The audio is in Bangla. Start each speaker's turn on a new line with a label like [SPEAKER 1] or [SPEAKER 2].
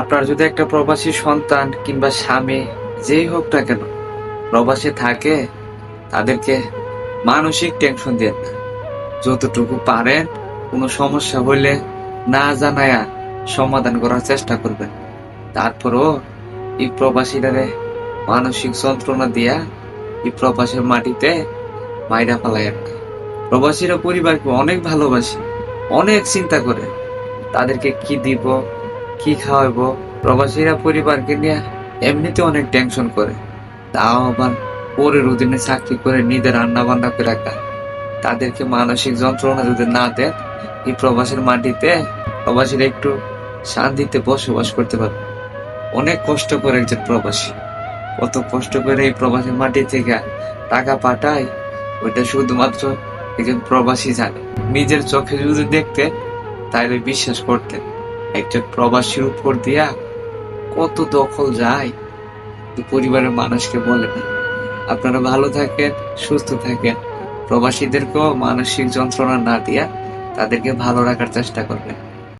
[SPEAKER 1] আপনার যদি একটা প্রবাসী সন্তান কিংবা স্বামী যেই হোক না কেন প্রবাসে থাকে, তাদেরকে মানসিক টেনশন দেন না। যতটুকু পারেন, কোনো সমস্যা হলে না জানায়া সমাধান করার চেষ্টা করবেন। তারপরও এই প্রবাসীরারে মানসিক যন্ত্রণা দিয়া এই প্রবাসের মাটিতে মাইরা ফেলায় না। প্রবাসীরা পরিবারকে অনেক ভালোবাসে, অনেক চিন্তা করে, তাদেরকে কি দিব কি খাওয়াবো? প্রবাসীরা পরিবারকে নিয়ে এমনিতে অনেক টেনশন করে। তাও আবার পরের অধীনে চাকরি করে নিজের রান্না বান্না করে রাখা তাদেরকে মানসিক যন্ত্রণা যদি না দেন এই প্রবাসের মাটিতে প্রবাসীরা একটু শান্তিতে বসবাস করতে পারবে। অনেক কষ্ট করে একজন প্রবাসী। কত কষ্ট করে এই প্রবাসের মাটি থেকে টাকা পাঠায়, ওইটা শুধুমাত্র একজন প্রবাসী জানে। নিজের চোখে যদি দেখতে তাহলে বিশ্বাস করতেন। একজন প্রবাসীর উপর দিয়া কত দখল যায় পরিবারের মানুষকে বলে না। আপনারা ভালো থাকেন, সুস্থ থাকেন। প্রবাসীদেরকেও মানসিক যন্ত্রণা না দিয়া তাদেরকে ভালো রাখার চেষ্টা করবেন।